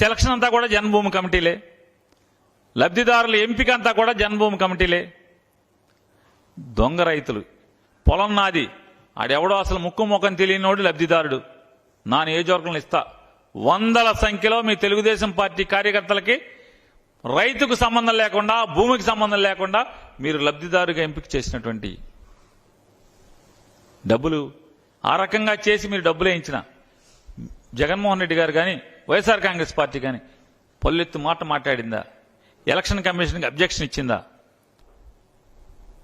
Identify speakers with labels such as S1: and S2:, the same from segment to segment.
S1: Selection అంతా కూడా జన్మభూమి కమిటీలే. లబ్ధిదారుల ఎంపిక అంతా కూడా జన్మభూమి కమిటీలే. దొంగ రైతులు పొలం నాది ఆడెవడో అసలు ముక్కు ముఖం తెలియనివాడు లబ్ధిదారుడు. నా నియోజకవర్గంలో ఇస్తా. వందల సంఖ్యలో మీ తెలుగుదేశం పార్టీ కార్యకర్తలకి రైతుకు సంబంధం లేకుండా భూమికి సంబంధం లేకుండా మీరు లబ్ధిదారుగా ఎంపిక చేసినటువంటి డబ్బులు ఆ రకంగా చేసి మీరు డబ్బులు వేయించిన జగన్మోహన్ రెడ్డి గారు కానీ వైఎస్ఆర్ కాంగ్రెస్ పార్టీ కానీ పల్లెత్తు మాట మాట్లాడిందా? ఎలక్షన్ కమిషన్కి అబ్జెక్షన్ ఇచ్చిందా?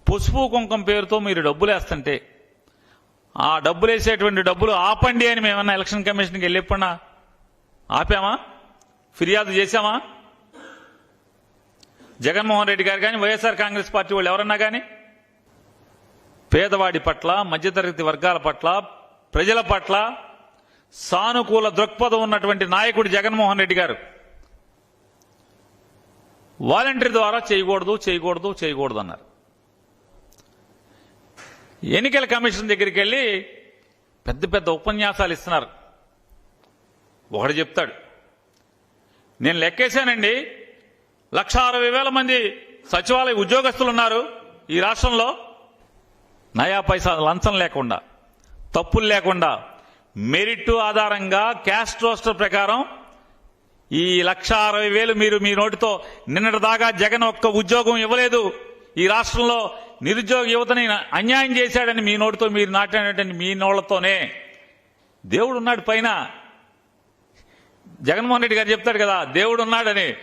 S1: పసుపు కుంకం పేరుతో మీరు డబ్బులు వేస్తుంటే ఆ డబ్బులు వేసేటువంటి డబ్బులు ఆపండి అని మేమన్నా ఎలక్షన్ కమిషన్కి వెళ్ళిపోయినా ఆపామా? ఫిర్యాదు చేశామా? జగన్మోహన్ రెడ్డి గారు కానీ వైఎస్ఆర్ కాంగ్రెస్ పార్టీ వాళ్ళు ఎవరన్నా కానీ పేదవాడి పట్ల మధ్యతరగతి వర్గాల పట్ల ప్రజల పట్ల సానుకూల దృక్పథం ఉన్నటువంటి నాయకుడు జగన్మోహన్ రెడ్డి గారు. వాలంటీర్ ద్వారా చేయకూడదు చేయకూడదు చేయకూడదు అన్నారు. ఎన్నికల కమిషన్ దగ్గరికి వెళ్ళి పెద్ద పెద్ద ఉపన్యాసాలు ఇస్తున్నారు. ఒకడు చెప్తాడు నేను లెక్కేశానండి. లక్ష అరవై వేల మంది సచివాలయ ఉద్యోగస్తులు ఉన్నారు ఈ రాష్ట్రంలో. నయా పైసా లంచం లేకుండా తప్పులు లేకుండా మెరిట్ ఆధారంగా క్యాస్ట్ రోస్టర్ ప్రకారం ఈ లక్ష అరవై వేలు మీరు మీ నోటితో నిన్నటి దాకా జగన్ ఒక్క ఉద్యోగం ఇవ్వలేదు. ఈ రాష్ట్రంలో నిరుద్యోగ యువతని అన్యాయం చేశాడని మీ నోటితో మీరు నాటినటువంటి మీ నోళ్ళతోనే. దేవుడు ఉన్నాడు పైన. జగన్మోహన్ రెడ్డి గారు చెప్తాడు కదా దేవుడు ఉన్నాడని